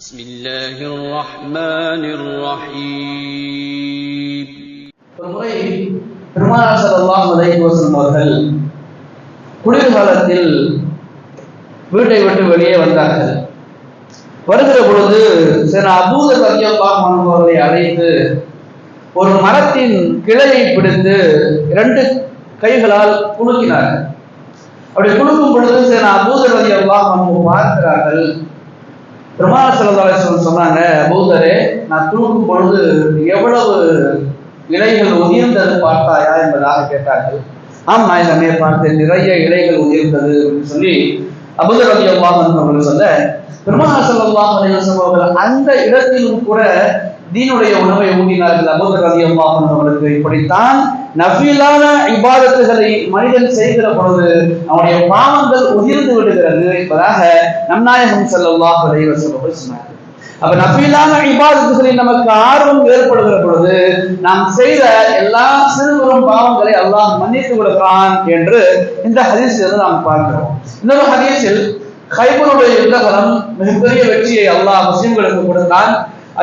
بسم الله الرحمن الرحيم ஒரு முறை பெருமானார் ஸல்லல்லாஹு அலைஹி வஸல்லம் அவர்கள் குளிர்காலத்தில் வீட்டை விட்டு வெளியே வந்தார்கள் வருகிற பொழுது சில அபூதர் ரலியல்லாஹு அன்ஹு அவர்களை அழைத்து ஒரு மரத்தின் கிளையை பிடித்து இரண்டு கைகளால் குலுக்கினார்கள் அப்படி குலுக்கும் பொழுது சில அபூதர் ரலியல்லாஹு அன்ஹு பார்க்கிறார்கள் பெருமாள் செல்லதாலேஸ்வரன் சொன்னாங்க பௌத்தரே நான் தூங்கும் பொழுது எவ்வளவு இலைகள் உதிர்ந்தது பார்த்தாயா? என்பதாக கேட்டார்கள். ஆம் நான் என்னை பார்த்தேன். நிறைய இலைகள் உதிர்ந்தது அப்படின்னு சொல்லி அபுதர் அலி அல்லாஹ் அவர்கள் சொல்ல பெருமாள் செல்லல்லாஹ் அவர்கள் அந்த இடத்திலும் கூட தீனுடைய உணவை ஊட்டினார்கள் அபுதர் அலி அல்லாஹ் அவர்களுக்கு. இப்படித்தான் நஃபிலான இபாதத்துகளை மனிதன் செய்கிற பொழுது அவனுடைய பாவங்கள் உதிர்ந்து விடுகிறது என்பதாக நம்நாயகம் செல்லல்லாஹ் அலைவசம் அவர்கள் சொன்னார் அப்ப நஃபிலான இபாதத்துகளில் நமக்கு ஆர்வம் ஏற்படுகிற பொழுது நாம் செய்த எல்லா சிறுவரும் பாவங்களை அல்லாஹ் மன்னித்து விடுகிறான் என்று இந்த ஹதீஸில் நாம் பார்க்கிறோம். இன்னொரு ஹதீஸில் கைபருடைய யுத்தகலம் மிகப்பெரிய வெற்றியை அல்லாஹ் முஸ்லிம்களுக்கு கொடுத்தான்.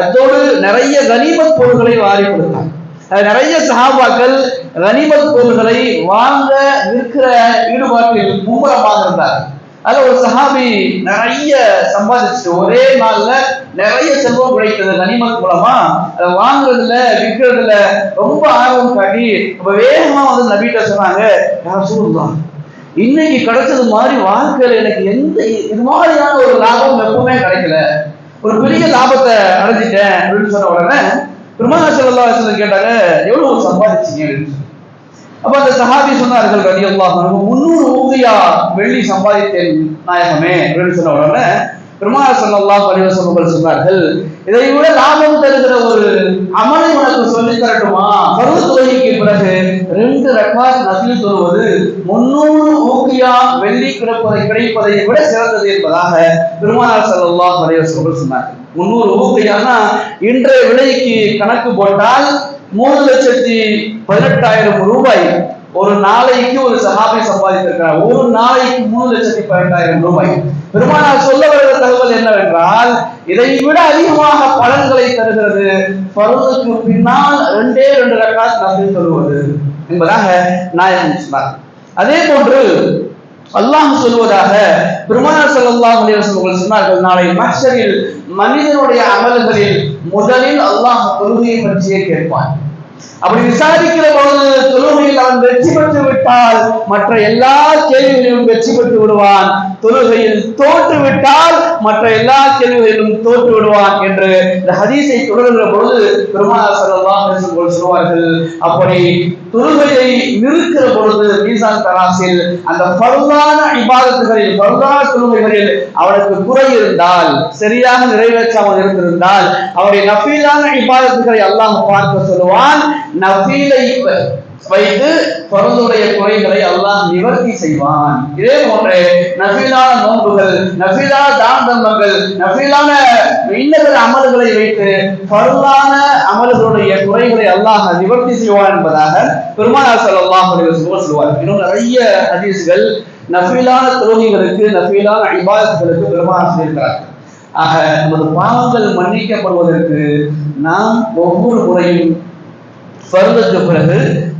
அத்தோடு நிறைய கனிமத் பொருள்களை வாரி கொடுத்தான். நிறைய சஹாபாக்கள் கனிமத் பொருள்களை வாங்க விற்கிற ஈடுபாட்டில் மும்முரமாக இருந்தார் அதுல ஒரு சஹாபி நிறைய சம்பாதிச்சு ஒரே நாள்ல நிறைய செல்வம் கிடைத்தது கனிமத் மூலமா. அதை வாங்குறதுல விற்கிறதுல ரொம்ப ஆர்வம் காட்டி ரொம்ப வேகமா வந்து நபிட்ட சொன்னாங்க யார் சொல்லலாம் இன்னைக்கு கிடைச்சது மாதிரி வாழ்க்கையில எனக்கு எந்த இது மாதிரியான ஒரு லாபம் எப்பவுமே கிடைக்கல. ஒரு பெரிய லாபத்தை அடைஞ்சிட்டேன் அப்படின்னு சொன்ன உடனே பெருமாள் செல்லா கேட்டாங்க எவ்வளவு சம்பாதிச்சீங்க? அப்ப அந்த சஹாபி சொன்னார்கள் ரவி அல்லாஹ் முன்னூறு ஊதியா வெள்ளி சம்பாதித்தேன் நாயகமே அப்படின்னு சொன்ன உடனே பெருமாள் ஸல்லல்லாஹு அலைஹி சொன்னார்கள் இதை விட லாபம் தருகிற ஒரு அமலை உனக்கு சொல்லி தரட்டுமா? பருவ தொழுகைக்கு பிறகு ரெண்டு ரெக்கார்ட் நசில் தொழுவது முன்னூறு ஊக்கியா வெள்ளி கிடைப்பதை கிடைப்பதை விட சிறந்தது என்பதாக பெருமாள் ஸல்லல்லாஹு அலைஹி சொன்னார்கள். முந்நூறு ஊக்கியானா இன்றைய விலைக்கு கணக்கு போட்டால் மூணு லட்சத்தி பதினெட்டாயிரம் ரூபாய். ஒரு நாளைக்கு ஒரு சகாபை சம்பாதித்திருக்கிறார். ஒரு நாளைக்கு மூணு லட்சத்தி பதினெட்டாயிரம் ரூபாய். பெருமானார் சொல்ல வருகிற தகவல் என்னவென்றால் இதை விட அதிகமாக பலன்களை தருகிறது பருவத்துக்கு பின்னால் ரெண்டே ரெண்டு ரக்காத் நம்பில் சொல்லுவது என்பதாக நாயகம் சொன்னார். அதே போன்று அல்லாஹ் சொல்வதாக பெருமானார் ஸல்லல்லாஹு அலைஹி சொன்னார்கள் நாளை மக்சரில் மனிதனுடைய அமல்களில் முதலில் அல்லாஹ் தொழுகையை பற்றியே கேட்பான். அப்படி விசாரிக்கிற பொழுது தொழுகையில் அவன் வெற்றி பெற்று விட்டால் மற்ற எல்லா கேள்விகளிலும் வெற்றி பெற்று விடுவான். தொழுகையில் தோற்றுவிட்டால் மற்ற எல்லா கேள்விகளிலும் தோற்று விடுவான் என்று இந்த ஹதீஸை தொடர்கிற பொழுது பெருமானார் சொல்வார்கள். அப்படி தொழுகையை நிறுக்கிற பொழுது மீசான் தராசில் அந்த பருதான இபாதத்துகளில் பருதான தொழுகைகளில் அவனுக்கு குறை இருந்தால் சரியாக நிறைவேற்றாமல் இருந்திருந்தால் அவருடைய நஃபீலான இபாதத்துகளை அல்லாஹ் பார்க்க சொல்லுவான். நஃபீலை வைத்து பருந்துடைய குறைகளை அல்லாஹ் நிவர்த்தி செய்வான். இதே போன்று நஃபீலான நோன்புகள் நஃபீலான தான தர்மங்கள் நஃபீலான இன்னதர் அமல்களை வைத்து பருளான அமல்களுடைய குறைகளை அல்லாஹ் நிவர்த்தி செய்வான் என்பதாக பெருமானார் ஸல்லல்லாஹு சொல்லுவார் இன்னும் நிறைய ஹதீஸ்கள் நஃபீலான தொழுகைகளுக்கு நபிலான இபாதத்துகளுக்கு பெருமானார் சொல்லியிருக்கிறார். ஆக நமது பாவங்கள் மன்னிக்கப்படுவதற்கு நாம் ஒவ்வொரு முறையும் ஃபர்துக்கு பிறகு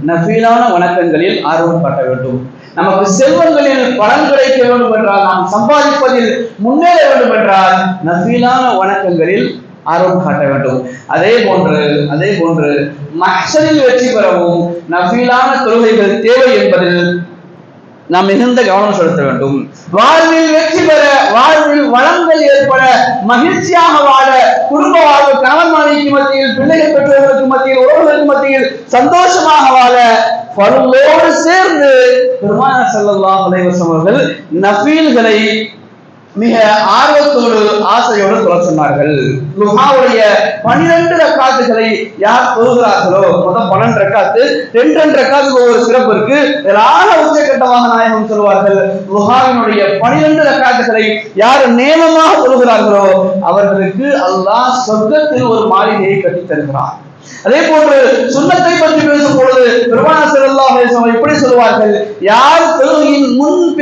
நஃபீலான வணக்கங்களில் ஆர்வம் காட்ட வேண்டும். நமக்கு செல்வங்களில் பலன் கிடைக்க வேண்டும் என்றால் நாம் சம்பாதிப்பதில் முன்னேற வேண்டும் என்றால் நஃபீலான வணக்கங்களில் ஆர்வம் காட்ட வேண்டும். அதே போன்று அதே போன்று மக்சரில் வெற்றி பெறவும் நஃபீலான தொழுகைகள் தேவை என்பதில் நாம் மிகுந்த கவனம் செலுத்த வேண்டும். வாழ்வில் வெற்றி பெற வாழ்வில் வளங்கள் ஏற்பட மகிழ்ச்சியாக வாழ குடும்ப மனைவிக்கு மத்தியில் பிள்ளைகள் பெற்றோர்களுக்கு மத்தியில் உறவுகளுக்கு மத்தியில் சந்தோஷமாக வாழ பருளோடு சேர்ந்து பெருமான ஸல்லல்லாஹு அலைஹி அவர்கள் நபீல்களை மிக ஆர்வத்தோடு ஆசையோடு சொல்ல சொன்னார்கள். லுஹாவுடைய பனிரெண்டு ரக்காத்துகளை யார் தொழுகிறார்களோ மொத்தம் பன்னெண்டு ரக்காத்து ரெண்டு ரெண்டு ரக்காத்துக்கு ஒவ்வொரு சிறப்பு இருக்கு. இதிலான உச்சகட்டமாக நாயகம் சொல்வார்கள் லுஹாவினுடைய பனிரெண்டு ரக்காத்துகளை யார் நேமமாக தொழுகிறார்களோ அவர்களுக்கு அல்லாஹ் சொர்க்கத்தில் ஒரு மாளிகையை கட்டித் தருகிறார் அதே போன்று சுண்ணத்தை பற்றி பேசும் பொழுது பெருமான ஸல்லல்லாஹு அலைஹி வஸல்லம் இப்படி சொல்வார்கள் யார்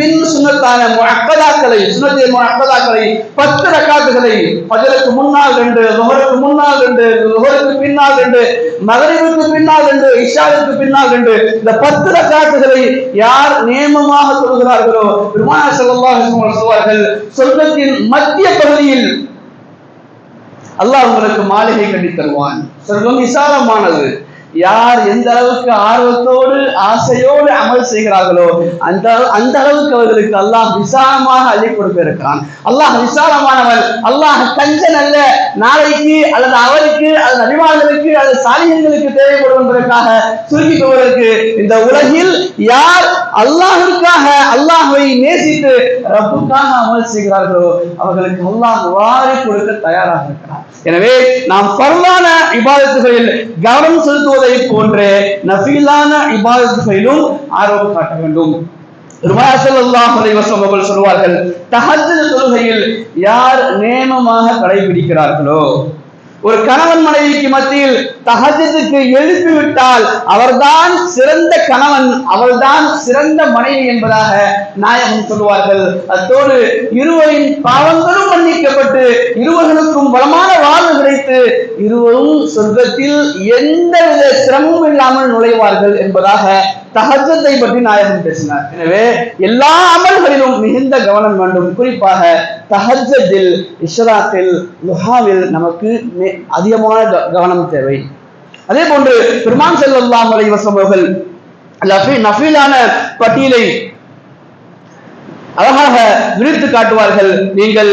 பின் சுன்னத்தான முஅக்கதாக்களை சுன்னத்தின் முஅக்கதாக்களை பத்து ரக்காத்துகளை பதிலுக்கு முன்னால் ரெண்டு லுஹருக்கு முன்னால் ரெண்டு லுஹருக்கு பின்னால் ரெண்டு மகரிவுக்கு பின்னால் ரெண்டு இஷாவுக்கு பின்னால் ரெண்டு இந்த பத்து ரக்காத்துகளை யார் நியமமாக சொல்கிறார்களோ பெருமான ஸல்லல்லாஹு சொல்வார்கள் சொர்க்கத்தின் மத்திய பகுதியில் அல்லாஹ் உங்களுக்கு மாளிகை கட்டி தருவான். சொர்க்கம் விசாலமானது. யார் எந்த அளவுக்கு ஆர்வத்தோடு ஆசையோடு அமல் செய்கிறார்களோ அந்த அந்த அளவுக்கு அவர்களுக்கு அல்லாஹ் விசாலமாக அள்ளி கொடுப்பிருக்கிறான் அல்லாஹ் விசாலமானவன். அல்லாஹ் கஞ்சன் அல்ல. நாளைக்கு அல்லது அவருக்கு அல்லது அறிவாளர்களுக்கு அல்லது சாலியங்களுக்கு தேவைப்படும் என்பதற்காக சுருக்கி கொள்வதற்கு இந்த உலகில் யார் அல்லாஹிற்காக அல்லாஹுவை நேசித்து ரப்புக்காக அமல் செய்கிறார்களோ அவர்களுக்கு அல்லாஹ் வாரி கொடுக்க தயாராக இருக்கிறார். எனவே நாம் பரவான இபாதத்துகளில் கவனம் செலுத்துவதை போன்றே நஃபீலான இபாதத்துகளிலும் ஆர்வம் காட்ட வேண்டும். சொல்வார்கள் தொழுகையில் யார் நேமமாக கடைபிடிக்கிறார்களோ ஒரு கணவன் மனைவிக்கு மத்தியில் தகஜத்துக்கு எழுப்பி விட்டால் அவர்தான் சிறந்த கணவன் அவள்தான் சிறந்த மனைவி என்பதாக நாயகம் சொல்வார்கள் அத்தோடு இருவரின் பாவங்களும் மன்னிக்கப்பட்டு இருவர்களுக்கும் வளமான வாழ்வு இருவரும் சொர்க்கத்தில் எந்தவித சிரமமும் இல்லாமல் நுழைவார்கள் என்பதாக தஹஜத்தை பற்றி நாயகம் பேசினார். எனவே எல்லா அமல்களிலும் மிகுந்த கவனம் வேண்டும். குறிப்பாக தகஜத்தில் இஷராத்தில் லுஹாவில் நமக்கு அதிகமான கவனம் தேவை. அதே போன்று பெருமான் செல்லம் அலைவசம் அவர்கள் நஃபீலான பட்டியலை அழகாக விரித்து காட்டுவார்கள். நீங்கள்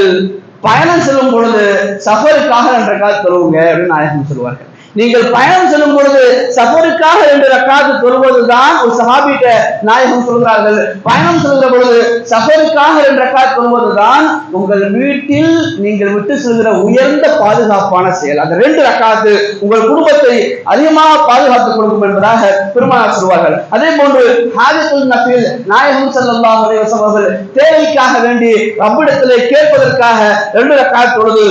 பயணம் செல்லும் பொழுது சஃபருக்காக என்ற கால் தருவுங்க அப்படின்னு நாயகம் சொல்லுவார்கள். நீங்கள் பயணம் செல்லும் பொழுது சஃபருக்காக ரெண்டு ரக்காத்து தொழுவதுதான் ஒரு சஹாபிட்ட நாயகம் சொல்கிறார்கள். பயணம் செல்கிற பொழுது சஃபருக்காக ரெண்டு ரக்காத்து தொழுவதுதான் உங்கள் வீட்டில் நீங்கள் விட்டு செல்கிற உயர்ந்த பாதுகாப்பான செயல். அந்த ரெண்டு ரக்காத்து உங்கள் குடும்பத்தை அதிகமாக பாதுகாத்துக் கொடுக்கும் என்பதாக பெருமானார் சொல்வார்கள். அதே போன்று ஹாஜத்துல் நபில் நாயகம் ஸல்லல்லாஹு அவர்கள் தேவைக்காக வேண்டி ரப்பிடத்திலே கேட்பதற்காக ரெண்டு ரக்காத்து தொழுது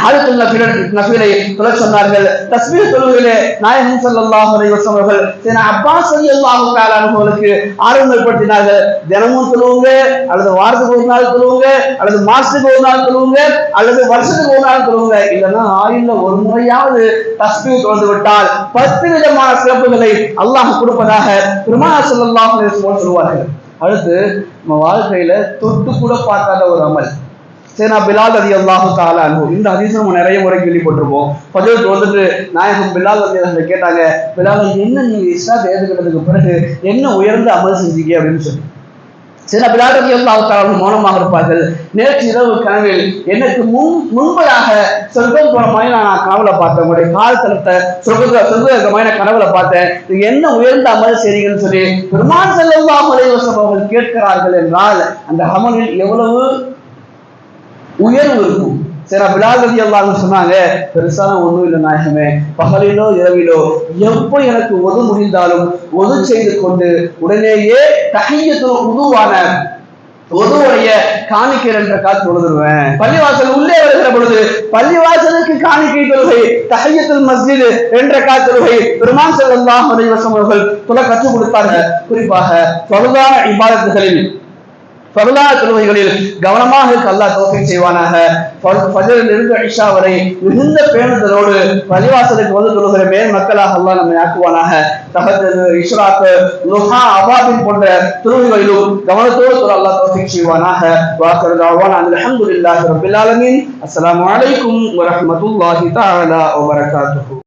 ஹாஜத்துல் நஃபில் நஃபிலை தொழ சொன்னார்கள். தஸ்பீஹ் தொழுவிலே நாயகம் ஸல்லல்லாஹு அலைஹி அவர்கள் சில அப்பாஸ் ரலியல்லாஹு தஆலா அவர்களுக்கு ஆர்வங்கள்படுத்தினார்கள் தினமும் சொல்லுவோங்க அல்லது வாரத்துக்கு ஒரு நாள் தொழுவுங்க அல்லது மாசத்துக்கு ஒரு நாள் தொழுவுங்க அல்லது வருஷத்துக்கு ஒரு நாள் தொழுவுங்க. இல்லைன்னா ஆயுள்ல ஒரு முறையாவது தஸ்பீஹ் தொடர்ந்து விட்டால் பத்து விதமான சிறப்புகளை அல்லாஹ் கொடுப்பதாக பெருமானா ஸல்லல்லாஹு சொல்லுவார்கள். அடுத்து நம்ம வாழ்க்கையில தொட்டு கூட பார்க்காத ஒரு அமல். சரி நான் பிலால் அதி அல்லாஹு தாலா இந்த அதிசயம் நம்ம நிறைய முறை கேள்விப்பட்டிருப்போம். பதிவுக்கு வந்துட்டு நாயகம் பிலால் அதி கேட்டாங்க பிலால் என்ன நீங்க இஸ்லாத்தை ஏற்றுக்கிட்டதுக்கு பிறகு என்ன உயர்ந்த அமல் செஞ்சீங்க அப்படின்னு சொல்லி. சில பிலால் அதி அல்லாஹு தாலா மௌனமாக இருப்பார்கள். நேற்று இரவு கனவில் எனக்கு முன் முன்பதாக சொர்க்கம் போன மாதிரி நான் கனவுல பார்த்தேன். உங்களுடைய கால் தளத்தை சொர்க்கத்தை சொர்க்க மாதிரி நான் கனவுல பார்த்தேன். இது என்ன உயர்ந்த அமல் செய்றீங்கன்னு சொல்லி பெருமான் செல்லல்லாஹு அலைஹி வஸல்லம் அவர்கள் கேட்கிறார்கள் என்றால் அந்த அமலில் எவ்வளவு உயர்வு இருக்கும் சரி பிலால் ரதி அல்லாஹ் சொன்னாங்க பெருசான ஒண்ணும் இல்லை நாயகமே. பகலிலோ இரவிலோ எப்போ எனக்கு ஒது முடிந்தாலும் ஒது செய்து கொண்டு உடனேயே தகையத்தில் உதுவான ஒதுவுடைய காணிக்கை என்ற காத்து தொழுதுருவேன். பள்ளிவாசல் உள்ளே வருகிற பொழுது பள்ளிவாசலுக்கு காணிக்கை தொழுகை தகையத்தில் மஸ்ஜித் என்ற காத்து தொழுகை பெருமான் செல்லல்லாஹு அவர்கள் தொலை கற்றுக் கொடுத்தார்கள். குறிப்பாக தொழுதான இபாதத்துகளில் பருளா தொழுகைகளில் கவனமாக இருக்க அல்லாஹ் தோஃபிக் செய்வானாக. ஃப- ஐஷா வரை மிகுந்த பேணுதலோடு பள்ளிவாசலுக்கு வந்து தொழுகிற மேல் மக்களாக அல்லாஹ் நம்மை ஆக்குவானாக. தஹஜ்ஜுத் இஷ்ராக் லுஹா அவாபின் போன்ற தொழுகைகளிலும் கவனத்தோடு தொழ அல்லாஹ் தோஃபிக் செய்வானாக. வாக்கருதாவான் அந்த அல்ஹம்துலில்லாஹி ரப்பில் ஆலமீன். அஸ்ஸலாமு அலைக்கும் வரஹ்மத்துல்லாஹி தஆலா வ பரகாத்துஹு